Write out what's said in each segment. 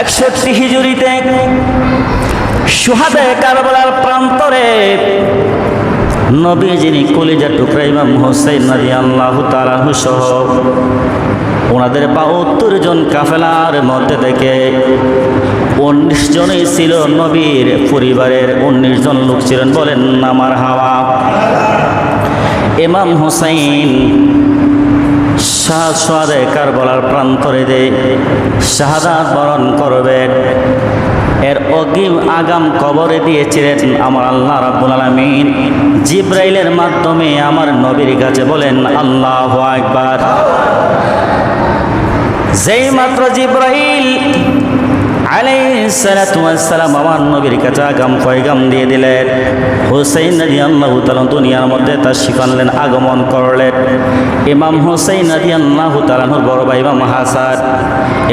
একষট্টি হিজুরিতে সুহাদে কারবালার প্রান্তরে নবী যিনি কলিজা টুকরা ইমাম হোসেন নদী আল্লাহ তালাহু সহ ওনাদের বাহাত্তর জন কাফেলার মধ্যে থেকে উনিশ জনই ছিল নবীর পরিবারের, উনিশ জন লোক ছিলেন বলেন আমার হাওয়া ইমাম হোসাইন শাহ সোয়াদে কারবলার প্রান্তরে যে শাহাদাত বরণ করবেন এর অগ্রিম আগাম কবরে দিয়েছিলেন আমার আল্লাহ রাব্বুল আলমিন। জিব্রাইলের মাধ্যমে আমার নবীর কাছে বলেন, আল্লাহ একবার যেই মাত্র জিব্রাইল আলাইসালাম আমার নবীর কাছে আগাম পয়গাম দিয়ে দিলেন। হুসাইন নদী আল্লাহ তালন দুনিয়ার মধ্যে তার শিফানলেন আগমন করলেন। ইমাম হুসাইন নদী আল্লাহ তালানুর বড় ভাই ইমাম হাসান।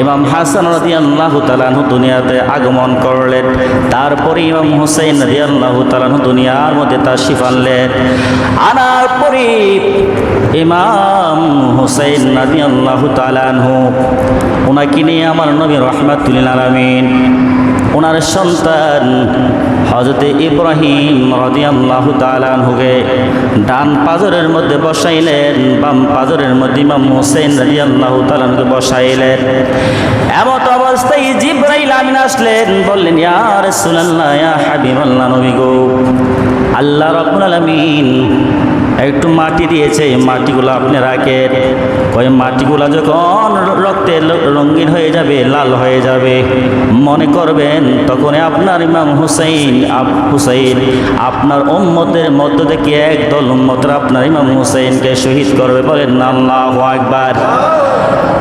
ইমাম হাসান নদী আল্লাহ তালানহু দুনিয়াতে আগমন করলেন। তারপরে ইমাম হুসাইন নদী আল্লাহ তালানহু দুনিয়ার মধ্যে তার শিফানলেন আনার পরে ইমাম হুসাইন নদী আল্লাহ তালানহু ওনাকে নিয়ে আমার নবী রহমাতুল্লিল আলমিন ওনার সন্তান হজরতে ইব্রাহিম রদিয়াল্লাহু তালানহুকে ডান পাজরের মধ্যে বসাইলেন, বাম পাজরের মধ্যে ইমাম হোসেন রাদিয়াল্লাহু তালানহুকে বসাইলেন। এমত অবস্থায় জিব্রাইল আমিন আসলেন, বললেন, ইয়া রাসূলুল্লাহ, ইয়া হাবিবাল্লাহ নবী গো, আল্লাহ রাব্বুল আলামিন একটু মাটি দিয়েছে, মাটিগুলো আপনি রাখেন। ওই মাটিগুলো যখন রক্তে রঙিন হয়ে যাবে, লাল হয়ে যাবে, মনে করবেন তখন আপনার ইমাম হুসাইন, আপ- হুসাইন আপনার উম্মতের মধ্য থেকে একদল উম্মতরা আপনার ইমাম হুসাইনকে শহীদ করবে বলেন না আল্লাহু আকবার।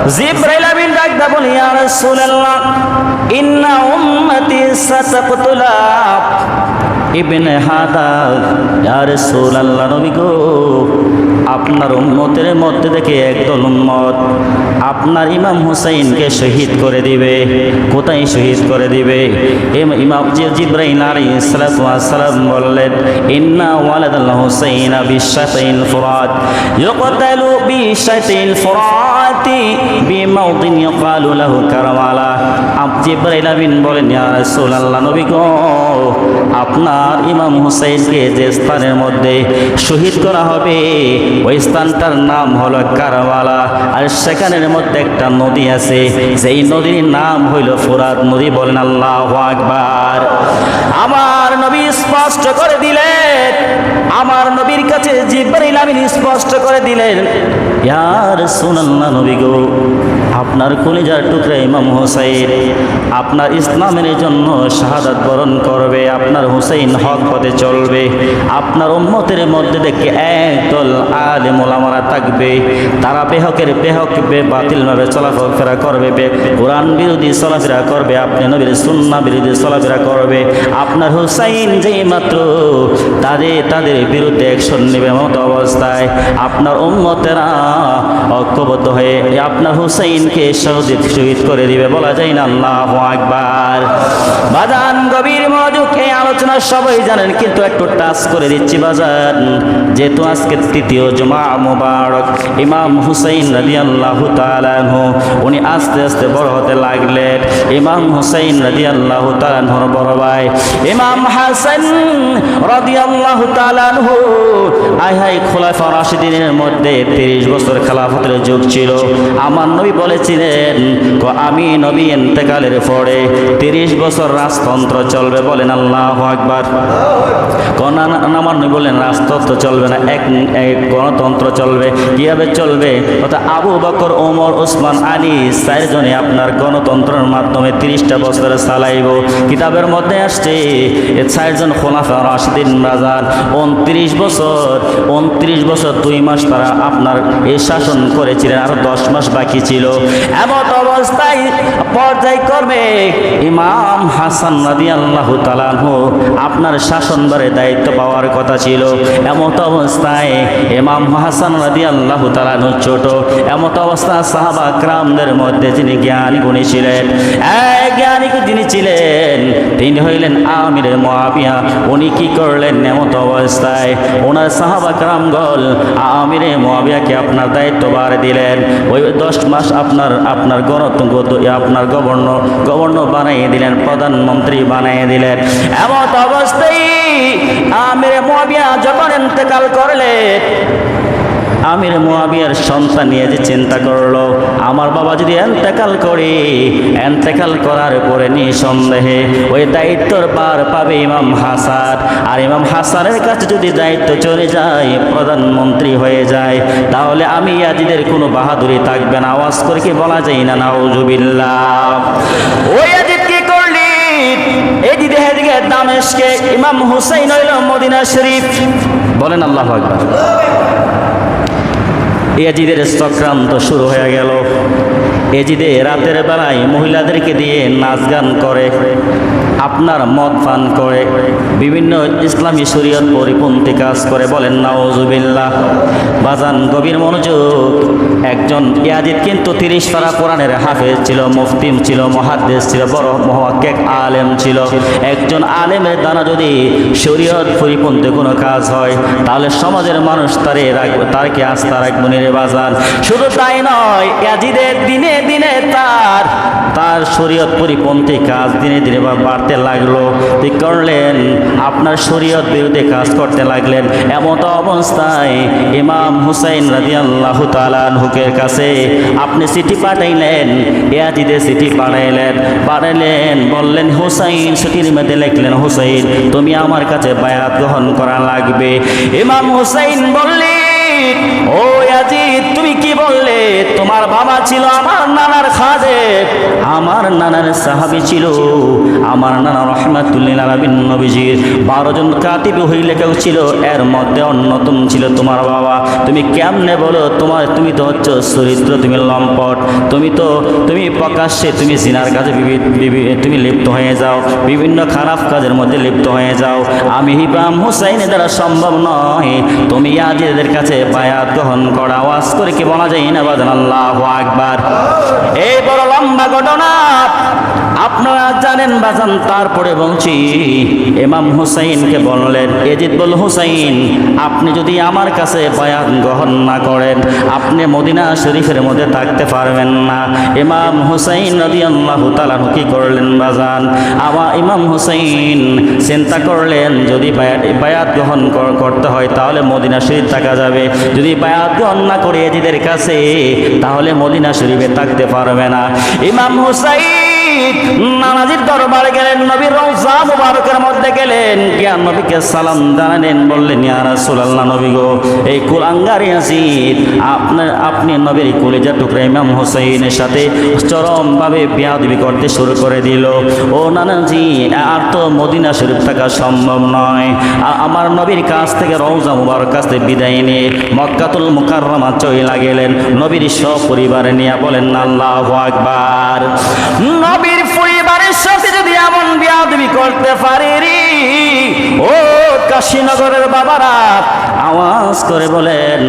জিব্রাইল আমিন ডাকদা বলি, ইয়া রাসূলুল্লাহ, ইন্না উম্মতি সাতাকতুলা। ইবনে হাদা ইয়া রাসূলুল্লাহ নবী গো, আপনার উম্মতের মধ্যে থেকে একদল উন্মত আপনার ইমাম হুসাইনকে শহীদ করে দিবে। কোথায় শহীদ করে দিবে? ইম- ইমাম জি, জিব্রাইল আলাইহিস সালাতু ওয়াস সালাম বললেন, ইন্না ওয়ালাদাল হুসাইন বিশাতাইল ফুরাত, ইউকতালু বিশাতাইল ফুরাতি বিমাউদিন ইউকালু লাহু কারওয়ালা। আপ, জিব্রাইল আমিন বলেন, ইয়া রাসূলুল্লাহ নবী গো, আপনার ইমাম হুসাইনকে যে স্থানের মধ্যে শহীদ করা হবে, ওই স্থানটার নাম হলো কারওয়ালা। আর সেখানের মধ্যে একটা নদী আছে সেই নদীর নাম হইল ফুরাত নদী, বলেন আল্লাহ আকবার। আমার নবী স্পষ্ট করে দিলেন। আমার নবীর কাছে জিব্রাইল আমিন স্পষ্ট করে দিলেন ইয়ার সুনাল্লাহ নবী গো, আপনার কলিজার টুকরা ইমাম হোসাইন আপনার ইসলামের জন্য শাহাদাত বরণ করবে, আপনার হুসাইন হক পথে চলবে, আপনার উম্মতের মধ্যে দেখে একদল আলেম ওলামারা থাকবে, তারা বেহকের বেহক বে বাতিলভাবে চলাফেরা করবে কোরআন বিরোধী চলাফেরা করবে, আপনি নবীর সুন্না বিরোধী চলাফেরা করবে আপনার হুসাইন যে মাত্র তাদের তাদের বিরুদ্ধে অ্যাকশন নেবে মতো অবস্থায় আপনার উম্মতেরা ঐক্যবদ্ধ হয়ে আপনার হুসাইনকে শহীদ শহীদ করে দিবে। বলা যায় না, আল্লাহ আকবার। বাজান গভীর এই আলোচনা সবাই জানেন, কিন্তু একটু টাচ করে দিচ্ছি বাজান। যেহেতু আজকে তৃতীয় জমা মুবারক, ইমাম হুসাইন রাজি আল্লাহ উনি আস্তে আস্তে বড় হতে লাগলেন। ইমাম হুসাইন রাজি আল্লাহ তালানহর বড় ভাই ইমাম হাসান রাজি আল্লাহ তালানহ আই হাই খোলাফা রাশিদিনের মধ্যে তিরিশ বছর খেলাফতের যুগ ছিল। আমার নবী বলেছিলেন আমি নবী এন্তেকালের পরে তিরিশ বছর রাজতন্ত্র চলবে বলেন আল্লাহ আকবার। কোন আমার নবী বলেন রাজতন্ত্র চলবে না, এক গণতন্ত্র চলবে, কীভাবে চলবে? অর্থাৎ আবু বকর, ওমর, ওসমান, আলী চারজনে আপনার গণতন্ত্রের মাধ্যমে তিরিশটা বছর চালাইব। কিতাবের মধ্যে আসছে খোলাফা রাশিদিন রাজার উনত্রিশ বছর উনত্রিশ বছর দুই মাস তারা আপনার শাসন করেছিলেন, আরও দশ মাস বাকি ছিল। এমন অবস্থায় ইমাম হাসান আল্লাহ আপনার শাসনবারে দায়িত্ব পাওয়ার কথা ছিল। এমত অবস্থায় ইমাম হাসান রাদি আল্লাহ তালানহ ছোট। এমত অবস্থা সাহাবা ক্রামদের মধ্যে যিনি জ্ঞানী গুণী ছিলেন জ্ঞানী যিনি ছিলেন, তিনি হইলেন আমিরে মহাবিয়া উনি কি করলেন নেমত অবস্থায়? ওনার সাহাবা কারামগল আমিরে মহাবিয়াকে আপনার দায়িত্বভার দিলেন। ওই দশ মাস আপনার আপনার গণতন্ত্র আপনার গভর্নর গভর্নর বানিয়ে দিলেন, প্রধানমন্ত্রী বানিয়ে দিলেন। এমন অবস্থায় আমিরে মহাবিয়া যখন ইন্তেকাল করলেন আমির মোয়াবিয়ার সন্তান নিয়ে যে চিন্তা করল, আমার বাবা যদি এন্তেকাল করে, এন্তেকাল করার পরে নিঃসন্দেহে ওই দায়িত্বর পার পাবে ইমাম হাসান। আর ইমাম হাসানের কাছে যদি দায়িত্ব চলে যায়, প্রধানমন্ত্রী হয়ে যায়, তাহলে আমি ইয়াজিদের কোনো বাহাদুরি থাকবে না। আওয়াজ করে কি বলা যায় না? নাউজুবিল্লাহ। ওই ইয়াজিদ কি করলি? এই দিকে হেদিকে দামেশকে ইমাম হুসাইন হইল মদিনা শরীফ। বলেন আল্লাহ আকবার। এজিদের চক্রান্ত শুরু হয়ে গেল। এজিদে রাতের বেলায় মহিলাদেরকে দিয়ে নাচ গান করে, আপনার মদ পান করে, বিভিন্ন ইসলামী শরীয়ত পরিপন্থী কাজ করে বলেন নাওজুবিল্লাহ বাজান গভীর মনোযোগ। একজন ইয়াজিদ কিন্তু তিরিশ পারা কোরআনের হাফেজ ছিল, মুফতিম ছিল মহাদ্দেশ ছিল, বড় মহাকেক আলেম ছিল। একজন আলেমের দ্বারা যদি শরীয়ত পরিপন্থী কোনো কাজ হয়, তাহলে সমাজের মানুষ তারে রাখবে, তারকে আস্থা রাখব নিরে বাজান। শুধু তাই নয়, ইয়াজিদের দিনে দিনে তার তার শরীয়ত পরিপন্থী কাজ দিনে দিনে বাড়তে লাগল। ঠিক করলেন? আপনার শরীয়ত বিরুদ্ধে কাজ করতে লাগলেন। এমত অবস্থায় ইমাম হুসাইন রাজি আল্লাহ তালানহুকের কাছে আপনি চিঠি পাঠাইলেন ইয়াজিদের চিঠি পাঠাইলেন পাঠাইলেন, বললেন, হুসাইন, চিঠির মধ্যে লিখলেন, হুসাইন, তুমি আমার কাছে বায়াত গ্রহণ করা লাগবে। ইমাম হুসাইন বললেন, ও ইয়াজিদ, তুমি কি বললে? তোমার বাবা ছিল আমার নানার খাদে আমার নানার সাহাবি ছিল আমার নানা রহমাতুল্লিল আলামিন নবীজির। বারো জন কাতিব হইলে কেউ ছিল, এর মধ্যে অন্যতম ছিল তোমার বাবা। তুমি কেমনে বলো, তোমার, তুমি তো হচ্ছে চরিত্র, তুমি লম্পট। তুমি তো, তুমি প্রকাশ্যে, তুমি জিনার কাজে তুমি লিপ্ত হয়ে যাও। বিভিন্ন খারাপ কাজের মধ্যে লিপ্ত হয়ে যাও। আমি ইমাম হুসাইনের দ্বারা সম্ভব নয়। তুমি আজিদের কাছে বায়াত গ্রহণ করা। আওয়াজ করে কি বলা যায়? বাজান আল্লাহ আকবার। এই বড় লম্বা ঘটনা, আপনারা জানেন বাজান, তারপরে বলছি, ইমাম হুসাইনকে বললেন, এজিদ বল হুসাইন, আপনি যদি আমার কাছে বায়াত গ্রহণ না করেন, আপনি মদিনা শরীফের মধ্যে থাকতে পারবেন না। ইমাম হুসাইন নদী আল্লাহ তালাহু কি করলেন বাজান? আবার ইমাম হুসাইন চিন্তা করলেন, যদি বায়াত গ্রহণ করতে হয়, তাহলে মদিনা শরীফ থাকা যাবে। যদি বায়াত গ্রহণ না করে এজিদের কাছে তাহলে মদিনা শরীফে থাকতে পারবে না। ইমাম হুসাইন নানাজির দরবারে গেলেন নবীর রওজা মুবারকের মধ্যে গেলেন। জ্ঞান নবীকে সালাম জানালেন, বললেন, ইয়া রাসূলুল্লাহ নবী গো, এই কুলাঙ্গারি আসিদ আপনার আপনি নবীর কলেজা টুকরা ইমাম হোসেনের সাথে চরমভাবে বিয়াদবি করতে শুরু করে দিল। ও নানাজি আর তো মদিনা শরীফ থাকা সম্ভব নয়। আ- আমার নবীর কাছ থেকে রওজা মুবারক কাছ থেকে বিদায় নিয়ে মক্কাতুল মুকাররমা চইলা গেলেন। নবীর সপরিবারে নিয়ে বলেন, আল্লাহু আকবার। নবীর সাথে যদি এমন বিয়াদবি করতে পারি ও কাশীনগরের বাবারা, আওয়াজ করে বলেন,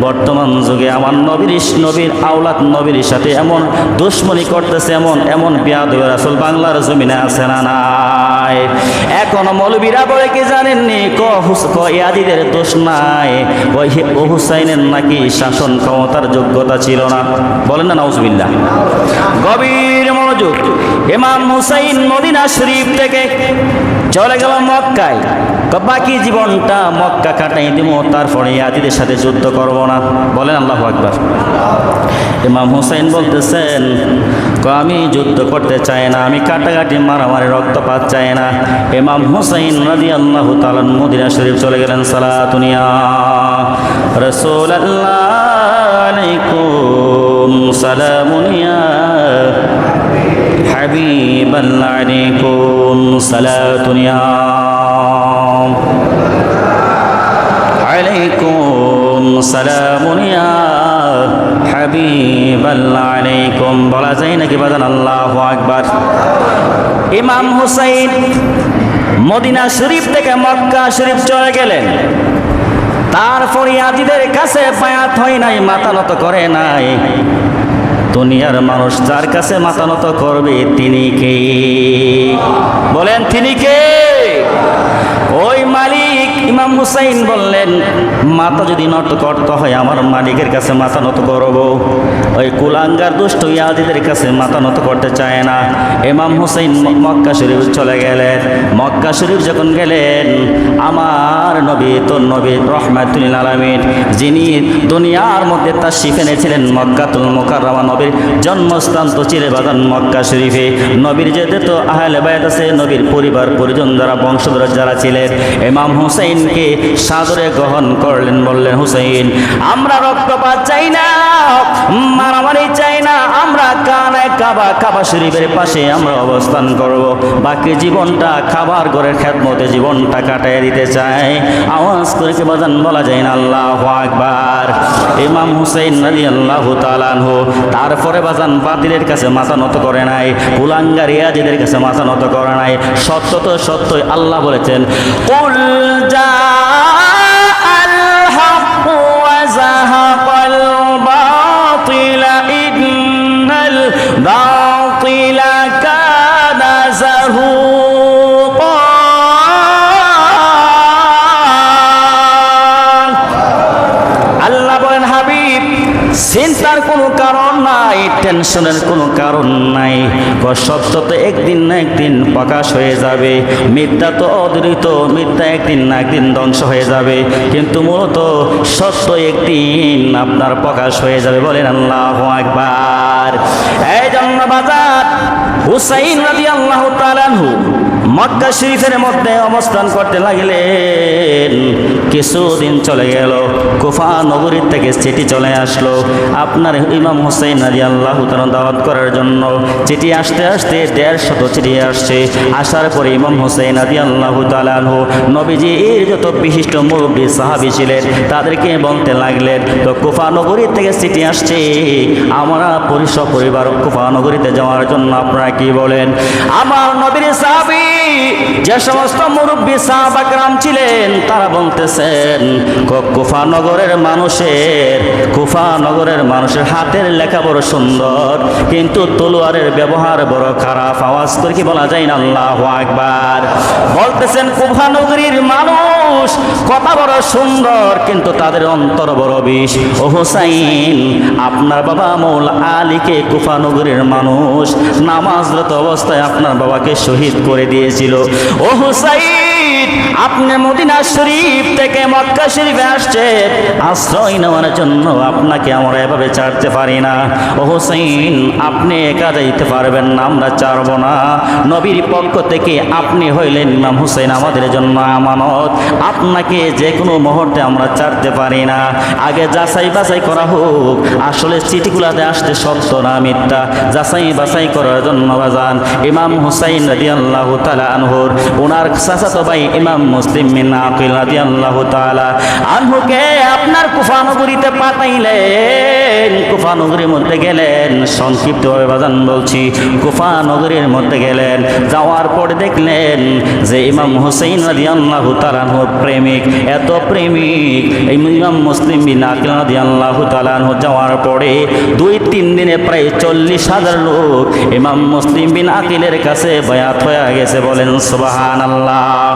বর্তমান যুগে আমার নবীর নবীর আওলাদ, নবীর সাথে এমন দুশ্মনী করতেছে, এমন এমন বিয়াদবি রাসূল বাংলার জমিনে আছে না নাই? এখন মৌলবীরা বলে কি জানেননি? ক হুস, ক ইয়াদিদের দোষ নাই। ও হুসাইনের নাকি শাসন ক্ষমতার যোগ্যতা ছিল না। বলেন না, নাউজবিল্লাহ। গভীর মনোযোগ। ইমাম হুসাইন মদিনা শরীফ থেকে চলে গেল মক্কায়। বাকি জীবনটা মক্কা কাটাই দিব তারপরে ইয়াদিদের সাথে যুদ্ধ করব না। বলেন আল্লাহ আকবার। ইমাম হুসাইন বলতেছেন "ক, আমি যুদ্ধ করতে চাই না আমি কাটাকাটি মারামারি রক্তপাত চাই না। ইমাম হুসাইন রাজি আল্লাহ তালান মদিনা শরীফ চলে গেলেন সালাতুনিয়া রসুল আলাইকুম সালামুনিয়া حبيب الله عليكم صلاة يا عليكم سلام يا حبيب الله عليكم বলা যায় নাকি বাজান আল্লাহু আকবার ইমাম হুসাইন মদিনা শরীফ থেকে মক্কা শরীফ চলে গেলেন তারপর ইয়াজিদের কাছে বায়াত হয় নাই মাথা নত করে নাই দুনিয়ার মানুষ যার কাছে মাতানত করবে তিনি কে? বলেন তিনি কে? ওই মালিক ইমাম হুসাইন বললেন, মাথা যদি নত করতে হয়, আমার মালিকের কাছে মাথা নত করব। ওই কুলাঙ্গার দুষ্ট ইয়াজিদের কাছে মাথা নত করতে চায় না। ইমাম হুসাইন মক্কা শরীফ চলে গেলেন। মক্কা শরীফ যখন গেলেন, আমার নবী, তোর নবী রহমাতুল আলমিন, যিনি দুনিয়ার মধ্যে তার শিফেনেছিলেন মক্কাতুল মোকাররমা নবীর জন্মস্থান তো চিরে বাগান মক্কা শরীফে। নবীর যেতে তো আহলে বায়াত আছে, নবীর পরিবার, পরিজন যারা, বংশধর যারা ছিলেন। ইমাম হুসাইনকে সাদরে গ্রহণ করলেন, বললেন, হুসাইন, আমরা রক্তপাত চাই না, মারামারি চাই না, আমরা কানায় কাবা কাবা শরীফের পাশে আমরা অবস্থান করব। বাকি জীবনটা খাবার ঘরের খেদমতে জীবনটা কাটাই দিতে চাই। আওয়াজ করে কি বাজান বলা যায় না? আল্লাহ আকবার। ইমাম হুসাইন নদী আল্লাহ তালানহু তারপরে বাজান বাতিলের কাছে মাথা নত করে নাই, কুলাঙ্গার ইয়াজিদের কাছে মাথা নত করে নাই। সত্য তো সত্যই আল্লাহ বলেছেন হাক্ক ওয়া জাহাকাল বাতিল ইন্নাল বাতিল কানা জাহুকা আল্লাহ বলেন, হাবিব, চিন্তার কোনো কারণ নাই, টেনশনের কোনো কারণ নাই। সত্য তো একদিন না একদিন প্রকাশ হয়ে যাবে। মিথ্যা তো অদৃত মিথ্যা একদিন না একদিন ধ্বংস হয়ে যাবে। কিন্তু মূলত সত্য একদিন আপনার প্রকাশ হয়ে যাবে বলেন আল্লাহ একবার এই জন্য বাজার হুসাইন রাজি আল্লাহ তালানহু মক্কা শরীফের মধ্যে অবস্থান করতে লাগলেন। কিছুদিন চলে গেল, কুফা নগরীর থেকে চিঠি চলে আসলো। আপনার ইমাম হোসেন আলী আল্লাহ দাওয়াত করার জন্য চিঠি আসতে আসতে দেড় শত আসছে। আসার পরে ইমাম হোসেন আলী আল্লাহ তালানহু নবীজির যত বিশিষ্ট মুরব্বী সাহাবি ছিলেন, তাদেরকে বলতে লাগলেন, তো কুফা নগরীর থেকে সিটি আসছে। আমরা পরিসর পরিবার কুফা নগরীতে যাওয়ার জন্য আপনারা কি বলেন? আমার নবীর সাহাবি, যে সমস্ত মুরব্বী সাহাবাকরাম ছিলেন, তারা বলতেছেন, ক- কুফা নগরের মানুষের, কুফা নগরের মানুষের হাতের লেখা বড় সুন্দর, কিন্তু তলোয়ারের ব্যবহার বড় খারাপ আওয়াজ করে কি বলা যায় না? আল্লাহ আকবার। বলতেছেন কুফা নগরীর মানুষ কথা বড় সুন্দর, কিন্তু তাদের অন্তর বড় বিষ। ও হোসাইন, আপনার বাবা মৌল আলীকে কুফা নগরীর মানুষ নামাজরত অবস্থায় আপনার বাবাকে শহীদ করে দিয়েছিল। ও হুসাইন আপনি মদিনা শরীফ থেকে মক্কা শরীফে আসছে, আশ্রয় নেওয়ার জন্য আপনাকে আমরা এভাবে ছাড়তে পারি না। ও হোসেন আপনি একা যাইতে পারবেন না, আমরা ছাড়ব না। নবীর পক্ষ থেকে আপনি হইলেন ইমাম হুসাইন আমাদের জন্য আমানত। আপনাকে যে কোনো মুহূর্তে আমরা ছাড়তে পারি না। আগে যাচাই বাছাই করা হোক, আসলে চিঠিগুলাতে আসতে সত্য না মিথ্যা। যাচাই বাছাই করার জন্য বাজান, ইমাম হুসাইন রাজি আল্লাহ তালা আনহুর ওনার চাচাতো ভাই ইমাম মুসলিম মিন আকিল রাজি আল্লাহ তালা আনহুকে আপনার কুফানগরীতে পাঠাইলেন? কুফানগরীর মধ্যে গেলেন, সংক্ষিপ্তভাবে বাজান বলছি কুফানগরীর মধ্যে গেলেন, যাওয়ার পরে দেখলেন যে ইমাম হুসাইন আল্লাহ তালানহুর প্রেমিক। এত প্রেমিক ইমাম মুসলিম বিন আকিল আল্লাহ তালানহু যাওয়ার পরে দুই তিন দিনে প্রায় চল্লিশ হাজার লোক ইমাম মুসলিম বিন আকিলের কাছে বয়াত হয়ে গেছে, বলেন সুবাহান আল্লাহ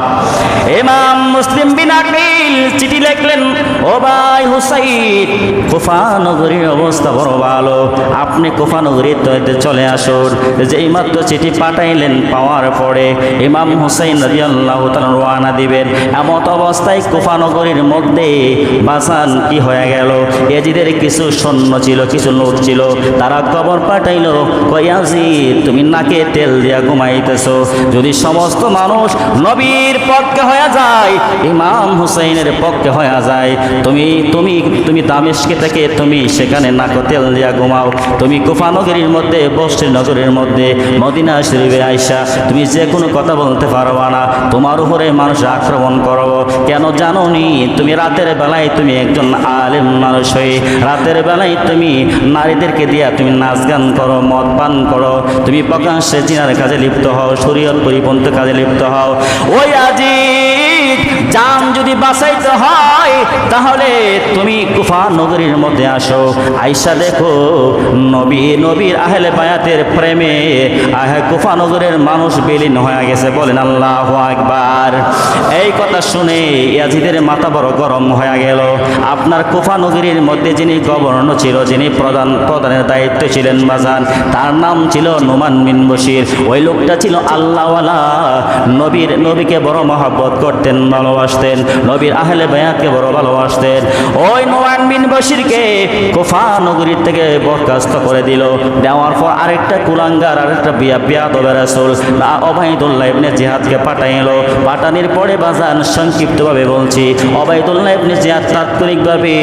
ইমাম মুসলিম বিন আকিল চিঠি লিখলেন, ও ভাই হুসাইন, কুফা নগরীর অবস্থা বড় ভালো। আপনি কুফা নগরীর নগরীতে চলে আসুন। যেই মাত্র চিঠি পাঠাইলেন পাওয়ার পরে ইমাম হুসাইন রাজি আল্লাহ রওয়ানা দিবেন। এমত অবস্থায় কুফা নগরীর মধ্যে বাসান কি হয়ে গেল? এজিদের কিছু সৈন্য ছিল, কিছু লোক ছিল। তারা খবর পাঠাইলো কয়াজি তুমি নাকে তেল দিয়া ঘুমাইতেছো। যদি সমস্ত মানুষ নবীর পক্ষে হয়ে যায়, ইমাম হুসাইনের পক্ষে হয়ে যায়। তুমি তুমি তুমি দামেশকে থেকে তুমি সেখানে নাকে তেল দিয়া ঘুমাও। তুমি কুফানগরীর মধ্যে বস্ত্রী নগরের মধ্যে, মদিনা শরীফে আইসা তুমি যে কোনো কথা বলতে পারবা না। তোমার উপরে মানুষ আক্রমণ করব কেন জানো নি তুমি রাতের বেলায় তুমি একজন আলেম মানুষ হয়ে, রাতের বেলায় তুমি নারীদেরকে দিয়া তুমি নাচ গান করো, মদ পান করো। তুমি প্রকাশ্যে চিনার কাজে লিপ্ত হও, শরীয়ত পরিপন্থ কাজে লিপ্ত হও। ওই আজি জান যদি বাঁচাইতে হয়, তাহলে তুমি কুফা নগরীর মধ্যে আসো। আইসা দেখো, নবী, নবীর আহলে বায়াতের প্রেমে, আহ, কুফা নগরের মানুষ বিলীন হয়ে গেছে। বলেন, আল্লাহ আকবার। এই কথা শুনে ইয়াজিদের মাথা বড় গরম হয়ে গেল। আপনার কুফা নগরীর মধ্যে যিনি গভর্নর ছিল, যিনি প্রধান, প্রধানের দায়িত্ব ছিলেন বাজান, তার নাম ছিল নোমান বিন বশির। ওই লোকটা ছিল আল্লাহওয়ালা। নবীর, নবীকে বড় মহব্বত করতেন ভালোবাসতেন, নবীর আহলে বায়াতকে বড় ভালোবাসতেন। ওই নোমান বিন বশিরকে কুফা নগরীর থেকে বরখাস্ত করে দিল। দেওয়ার পর আরেকটা কুলাঙ্গার, আরেকটা বিয়া বিয়া দবে রাসুল অবাইদুল্লাহ ইবনে জিহাদকে পাঠাইলো। পাঠানির পরে বাজান সংক্ষিপ্তভাবে বলছি অবাইদুল্লাহ ইবনে জিহাদ তাৎক্ষণিকভাবে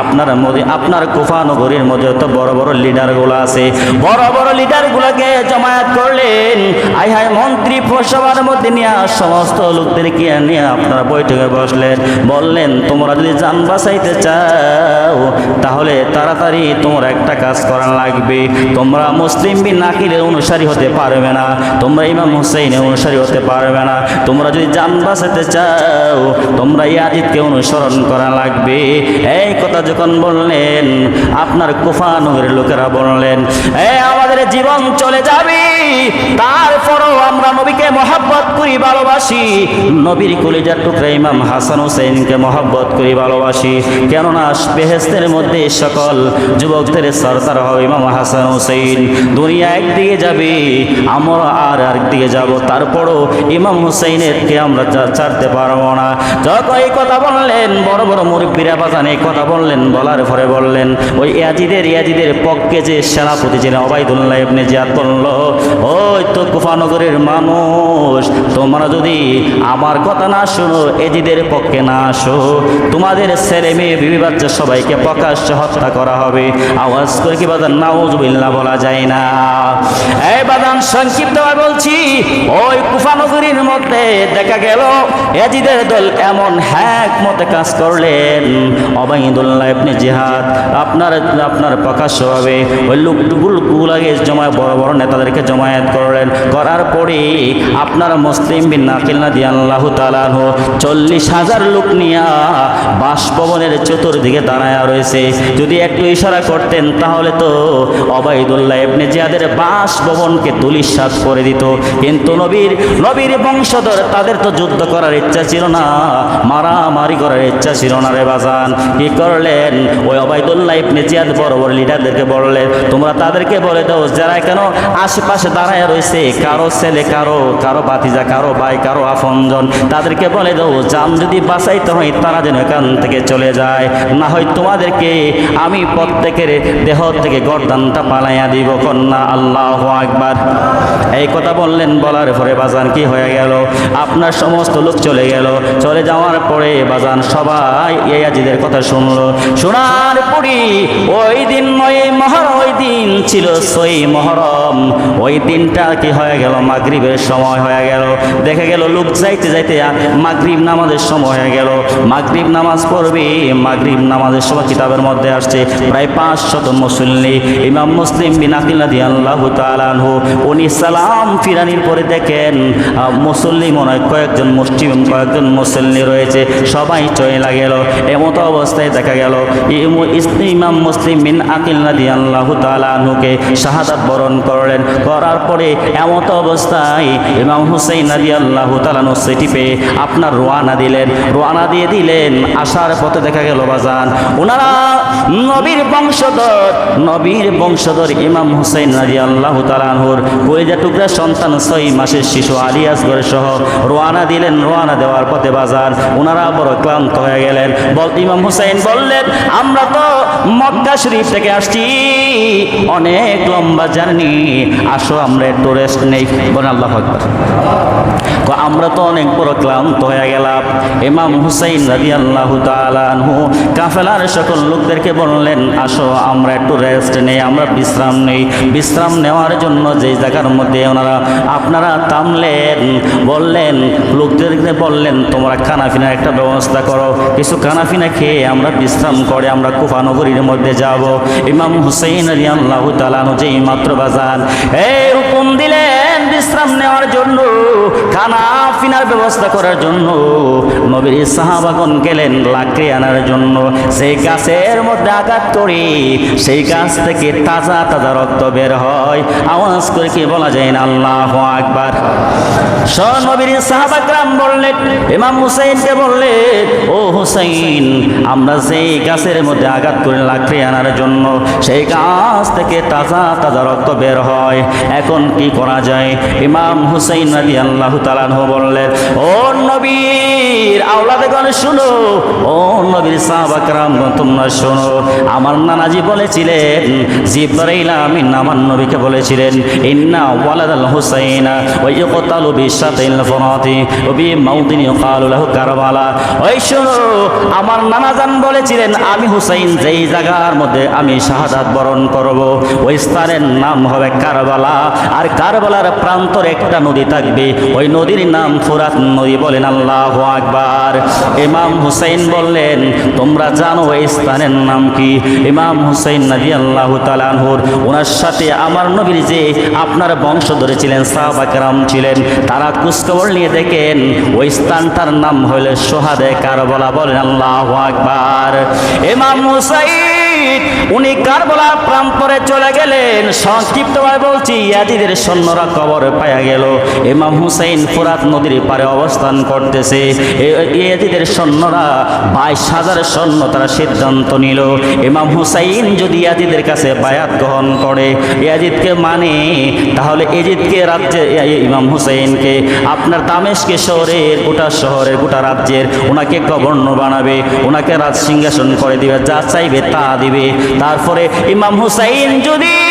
আপনার মধ্যে আপনার কুফা নগরীর মধ্যে তো বড় বড় লিডারগুলো আছে। বড় বড় লিডারগুলোকে জমায়েত করলেন। আই হাই মন্ত্রী সভার মধ্যে নিয়ে সমস্ত লোকদেরকে নিয়ে আপনারা বৈঠকে বসলেন। বললেন, তোমরা যদি যান বাঁচাইতে চাও, তাহলে তাড়াতাড়ি তোমরা একটা কাজ করা লাগবে। তোমরা মুসলিম বিন নাকিরের অনুসারী হতে পারবে না। তোমরা ইমাম হুসাইনের অনুসারী হতে পারবে না। তোমরা যদি যান বাঁচাতে চাও, তোমরা ইয়াজিদকে অনুসরণ করা লাগবে। এই কথা যখন বললেন, আপনার কুফা নগরের লোকেরা বললেন, এ, আমাদের জীবন চলে যাবে। তারপরও আমরা নবীকে মহাব্বত করি, ভালোবাসি। নবীর কলিজার টুকরা ইমাম হাসান হুসেনকে মহাব্বত করি, ভালোবাসি। কেননা বেহেস্তের মধ্যে সকল যুবকদের সরদার হবে ইমাম হাসান হুসেন দুনিয়া একদিকে যাবে, আমরা আর একদিকে যাব। তারপরও ইমাম হুসেইনেরকে আমরা ছাড়তে পারব না। যখন এই কথা বললেন, বড় বড় মুরব্বীরা বাজান এই কথা বললেন, বলার পরে বললেন, ওই ইয়াজিদের ইয়াজিদের পক্ষে যে সেনাপতি ছিলেন অবাইদুল্লাহ ইবনে জিয়াদ বলল, ওই তো কুফানগরের মানুষ, তোমরা যদি আমার কথা না শোনো এজিদের পক্ষে না আসো। তোমাদের ছেলে মেয়ে, বিবি বাচ্চা সবাইকে প্রকাশ্যে হত্যা করা হবে। আওয়াজ করে কি বাজান নাউজুবিল্লাহ বলা যায় না। এই বাদান, সংক্ষিপ্তভাবে বলছি, ওই কুফানগরীর মধ্যে দেখা গেল, এজিদের দল এমন হ্যাক মতে কাজ করলেন। অবাইদুল্লাহ আপনি জিহাদ, আপনার আপনার প্রকাশ্যভাবে ওই লোকগুলাকে জমায় বড় বড় নেতাদেরকে জমায়েত করলেন। করার পরে আপনার মুসলিম বিন নাকিল নাদি আল্লাহ তালাহ চল্লিশ হাজার লোক নিয়া বাসভবনের চতুর্দিকে দাঁড়ায় রয়েছে। যদি একটু ইশারা করতেন, তাহলে তো অবাইদুল্লাহ ইবনে জিয়াদের বাসভবনকে তুলিশ্বাস করে দিত। কিন্তু নবীর নবীর বংশধর, তাদের তো যুদ্ধ করার ইচ্ছা ছিল না, মারামারি করার ইচ্ছা ছিল না রে বাজান। কি করলেন? ওই অবাইদুল্লাহ ইবনে জিয়াদ বড় বড় লিডারদেরকে বললেন, তোমরা তাদেরকে বলে দাও, যারা কেন আশেপাশে দাঁড়ায় রয়েছে, কারও ছেলে, কারও কারও বাতিজা কারও ভাই, কারও আপনজন, তাদেরকে বলে দাও, জান যদি বাঁচাইতে হয়, তারা যেন এখান থেকে চলে যায়। না হয় তোমাদেরকে আমি প্রত্যেকের দেহ থেকে গর্দানটা পালাইয়া দিব, কন্যা আল্লাহ আকবার। এই কথা বললেন, বলার পরে বাজান কি হয়ে গেল? আপনার সমস্ত লোক চলে গেল। চলে যাওয়ার পরে বাজান সবাই ইয়াজিদের কথা শুনলো। শোনার পরে ওই দিন ওই মহর ওই দিন ছিল সই মহরম। ওই দিনটা কি হয়ে গেল? মাগরিবের সময় হয়ে গেল। দেখা গেল, লোক যাইতে যাইতে মাগরিব নামাজের সময় হয়ে গেল। মাগরিব নামাজ পড়বে, মাগরিব নামাজের সময় কিতাবের মধ্যে আসছে প্রায় পাঁচ শত মুসল্লি। ইমাম মুসলিম বিনাকিল্লা দিয়ে আল্লাহ তালানহু উনি সালাম ফিরানির পরে দেখেন মুসল্লি মনে হয় কয়েকজন মুসলিম কয়েকজন মুসল্লি রয়েছে, সবাই চলে গেল। এমত অবস্থায় দেখা গেল, ইম- ইমাম মুসলিম বিন আকিল্লা দিয়ে আল্লাহ তালানহুকে শাহাদাত বরণ করলেন। করার পরে এমত অবস্থায় ইমাম হুসাইন নাদি আল্লাহ তালানু সেটি পেয়ে আপনার রোয়ানা দিলেন। রোয়ানা দিয়ে দিলেন, আসার পথে দেখা গেল বাজান। ওনারা নবীর বংশধর নবীর বংশধর ইমাম হুসাইন নাদি আল্লাহ তালানহুর কলিজা টুকরা সন্তান ছয় মাসের শিশু আলিয়াসগড় সহ রোয়ানা দিলেন, রোয়ানা দেওয়ার পথে বাজান। ওনারা বড় ক্লান্ত হয়ে গেলেন। বল, ইমাম হুসাইন বললেন, আমরা তো মক্কা শরীফ থেকে আসছি। অনেক লম্বা জার্নি। আসো, আমরা একটু রেস্ট নেই। বলেন, আল্লাহ আমরা তো অনেক বড় ক্লান্ত হয়ে গেলাম। ইমাম হুসাইন রাজি আল্লাহ তালু কাফেলার সকল লোকদেরকে বললেন, আসো, আমরা একটু রেস্ট নেই, আমরা বিশ্রাম নেই। বিশ্রাম নেওয়ার জন্য যে জায়গার মধ্যে ওনারা, আপনারা থামলেন, বললেন, লোকদেরকে বললেন, তোমরা খানাফিনার একটা ব্যবস্থা করো। কিছু খানাফিনা খেয়ে আমরা বিশ্রাম করে আমরা কুফানগরীর মধ্যে যাব। ইমাম হুসাইন রাজি আল্লাহ তালানু যেই মাত্র বাজান, এই হুকুম দিলেন বিশ্রাম নেওয়ার জন্য, খানা ফিনার ব্যবস্থা করার জন্য, নবীর সাহাবাগন গেলেন লাকড়ি আনার জন্য। সেই গাছের মধ্যে আঘাত করে, সেই গাছ থেকে তাজা তাজা রক্ত বের হয়। আওয়াজ করে কি বলা যায় না? আল্লাহ আকবার। নবীর সাহাবাকরাম বললেন, ইমাম হুসাইনকে বললেন, ও হুসাইন, আমরা সেই গাছের মধ্যে আঘাত করে লাকড়ি আনার জন্য, সেই গাছ থেকে তাজা তাজা রক্ত বের হয়। এখন কি করা যায়? ইমাম হুসাইন নবী আল্লাহ তালাহ বললেন, ও নবীর আওলাদেগণ, শুনো। ও নবীর সাহাবাকরাম তোমরা শোনো। আমার নানাজি বলেছিলেন, জিব্রাইল আমিন আমার নবীকে বলেছিলেন, ইন্না ওয়ালাদাল হুসাইনা ওই ইকতালু বিশাতিল ফরাতি ওয়া বি মাউদিন ইউকালু লাহু কারবালা। ওই শোনো, আমার নানাজান বলেছিলেন, আমি হুসাইন, যেই জায়গার মধ্যে আমি শাহাদাত বরণ করব, ওই স্থানের নাম হবে কারবালা। আর কারবালার প্রান্তরে একটা নদী থাকবে। ওই নদীর নাম ফুরাত নদী বলেন আল্লাহ আকবার। ইমাম হুসাইন বললেন, তোমরা জানো এই স্থানের নাম কি? ইমাম হুসাইন নদী আল্লাহ তালানহুর ওনার সাথে আমার নবীর যে আপনার বংশধরে ছিলেন সাহাবাকরাম ছিলেন, তারা কুচখবর নিয়ে দেখেন, ওই স্থানটার নাম হইল সোহাদে কারবালা বলেন আল্লাহ আকবার। ইমাম হুসাইন উনি কারবালার প্রান্তরে চলে গেলেন। সংক্ষিপ্তভাবে বলছি, ইয়াজিদের সৈন্যরা কবর পাওয়া গেল। ইমাম হুসাইন ফুরাত নদীর পারে অবস্থান করতেছে। ইয়াজিদের সৈন্যরা বাইশ হাজার সৈন্য তারা সিদ্ধান্ত নিল। ইমাম হুসাইন যদি ইয়াজিদের কাছে বায়াত গ্রহণ করে, ইয়াজিদকে মানে তাহলে এজিদকে রাজ্যে ইমাম হুসাইনকে, আপনার দামেশকে শহরের, গোটা শহরের, গোটা রাজ্যের, ওনাকে গভর্নর বানাবে, ওনাকে রাজ সিংহাসন করে দিবে, যা চাইবে তা দিবে। তারপরে ইমাম হুসাইন যদি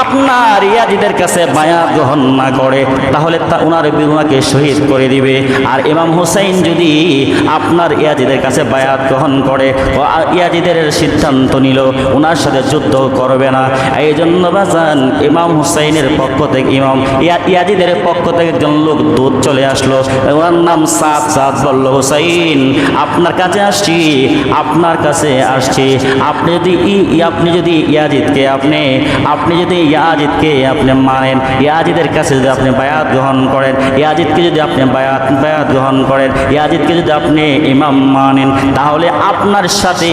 আপনার ইয়াজিদের কাছে বায়াত গ্রহণ না করে, তাহলে তা ওনার ওনাকে শহীদ করে দিবে। আর ইমাম হুসাইন যদি আপনার ইয়াজিদের কাছে বায়াত গ্রহণ করে, ও ইয়াজিদের সিদ্ধান্ত নিল ওনার সাথে যুদ্ধ করবে না। এই জন্য বাজান, ইমাম হুসাইনের পক্ষ থেকে, ইমাম ইয়া- ইয়াজিদের পক্ষ থেকে একজন লোক দূত চলে আসলো। ওনার নাম সাদ সাদ বলল, হুসাইন, আপনার কাছে আসছি, আপনার কাছে আসছি। আপনি যদি আপনি যদি ইয়াজিদকে আপনি আপনি যদি ইয়াজিদকে আপনি মানেন, ইয়াজিদের কাছে যদি আপনি বায়াত গ্রহণ করেন, ইয়াজিদকে যদি আপনি বায়াত বায়াত গ্রহণ করেন, ইয়াজিদকে যদি আপনি ইমাম মানেন, তাহলে আপনার সাথে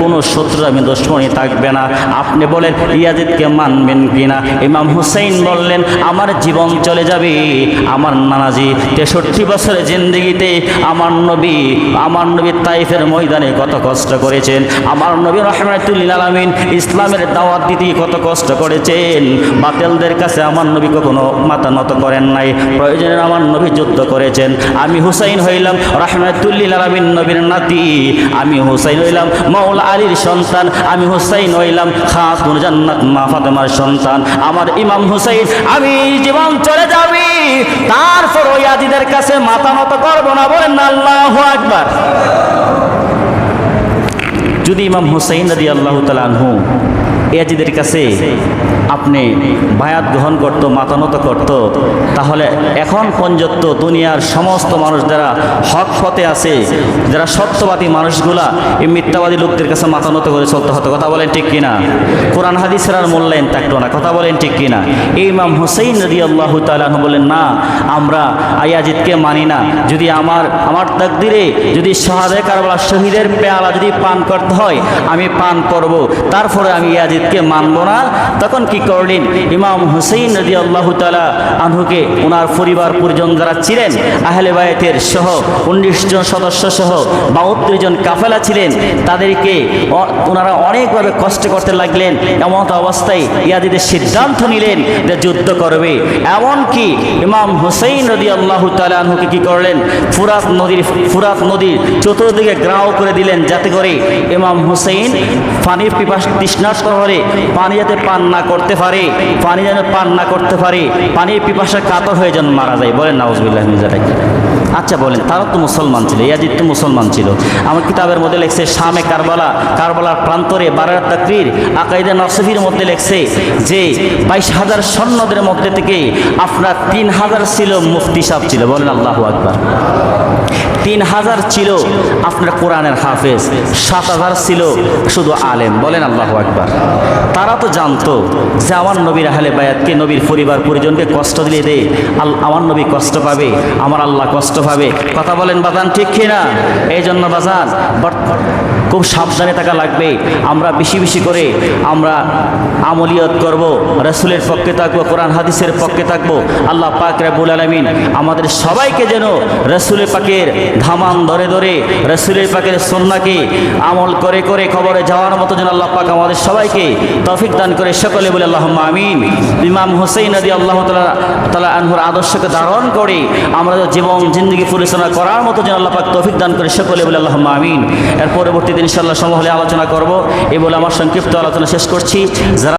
কোনো শত্রু আমি দুশ্মনী থাকবে না। আপনি বলেন, ইয়াজিদকে মানবেন কিনা? ইমাম হুসাইন বললেন, আমার জীবন চলে যাবে, আমার নানাজি তেষট্টি বছরের জিন্দগিতে আমার নবী আমার নবী তাইফের ময়দানে কত কষ্ট করেছেন। আমার নবী রহমাতুল্লিল আলমিন ইসলামের দাওয়াত দিতে কত কষ্ট করেছেন। বাতেলদের কাছে আমার নবী কখনো মাথা নত করেন নাই। প্রয়োজনে আমার নবী যুদ্ধ করেছেন। আমি হুসাইন হইলাম রহমাতুল্লিল আলমিন নবীর নাতি। আমি হুসাইন হইলাম মৌলা আলীর সন্তান। আমি হুসাইন হইলাম খাতুন জান্নাত মা ফাতেমার সন্তান। আমার ইমাম হুসাইন, আমি জীবন চলে যাবি। তারপর ওই আদিদের কাছে মাথা নত করব না বলেন আল্লাহ আকবার। যদি ইমাম হুসাইন রাদি আল্লাহ তালু ইয়াজিদের কাছে আপনি বায়াত গ্রহণ করতো মাতানত করত, তাহলে এখন পর্যন্ত দুনিয়ার সমস্ত মানুষ যারা হক পথে আছে, যারা সত্যবাদী মানুষগুলা, এই মিথ্যাবাদী লোকদের কাছে মাতানত করে চলতে হতো। কথা বলেন ঠিক কিনা? কোরআন হাদিসের আর মূল্যায়ন থাকতো না। কথা বলেন ঠিক কিনা? এই ইমাম হুসাইন নদী আল্লাহ তালু বলেন, না, আমরা আয়াজিদকে মানি না। যদি আমার আমার তাকদিরে যদি শাহাদে কারবালা শহীদের পেয়ালা যদি পান করতে আমি পান করব। তারপরে আমি ইয়াজিদকে মানব না। তখন কি করলেন? ইমাম হুসেইন নদী আল্লাহ তালা আনহুকে ওনার পরিবার পরিজন যারা ছিলেন, আহলে বায়তের সহ উনিশ জন সদস্য সহ বাউত্রিশ জন কাফেলা ছিলেন, তাদেরকে ওনারা অনেকভাবে কষ্ট করতে লাগলেন। এমন অবস্থায় ইয়াজিদের সিদ্ধান্ত নিলেন যে যুদ্ধ করবে। এমনকি ইমাম হুসেইন নদী আল্লাহ তালুকে কি করলেন? ফুরাত নদীর ফুরাত নদীর চতুর্দিকে গ্রাও করে দিলেন, যাতে করে ইমাম হুসেইন পানির পিপাস তৃষ্ণার্ত হলে পানি যাতে পান না করতে পারে, পানি যেন পান না করতে পারে, পানির পিপাসা কাতর হয়ে যেন মারা যায়। বলেন, নাউজবিল্লাহ মিজাটাকে আচ্ছা বলেন, তারা তো মুসলমান ছিল, ইয়াজিদ তো মুসলমান ছিল। আমার কিতাবের মধ্যে লেখছে, শামে কারবালা, কারবালার প্রান্তরে বারার তাকরির আকাইদে নসফির মধ্যে লেখছে যে, বাইশ হাজার সৈন্যদের মধ্যে থেকে আপনার তিন হাজার ছিল মুফতি সাহ ছিল। বলেন, আল্লাহ আকবার। তিন হাজার ছিল। আপনার কোরআনের হাফেজ সাত হাজার ছিল। শুধু আলেম, বলেন আল্লাহ একবার তারা তো জানতো যে আমার নবীর আহলে বায়াতকে নবীর পরিবার পরিজনকে কষ্ট দিয়ে দে। আমার নবী কষ্ট পাবে, আমার আল্লাহ কষ্ট পাবে। কথা বলেন বাজান ঠিক কিনা? এই জন্য বাজান খুব সাবধানে থাকা লাগবে। আমরা বেশি বেশি করে আমরা আমলিয়ত করব, রসুলের পক্ষে থাকব, কোরআন হাদিসের পক্ষে থাকব। আল্লাহ পাক রাবুল আলমিন আমাদের সবাইকে যেন রসুলের পাকের ধামান ধরে ধরে, রসুলের পাকের সন্নাকে আমল করে করে খবরে যাওয়ার মতো যেন আল্লাহ পাক আমাদের সবাইকে তফিক দান করে। সকলে বলে আল্লাহ আমিন। ইমাম হোসেন আদি আল্লাহ তালা আনহুর আদর্শকে ধারণ করে আমরা জীবন জিন্দগি পরিচালনা করার মতো যেন আল্লাহ পাক তৌফিক দান করে। সকলে বলে আল্লাহ আমিন। এর পরবর্তীতে ইনশাল্লাহ সময় হলে আলোচনা করব। এই বলে আমার সংক্ষিপ্ত আলোচনা শেষ করছি। যারা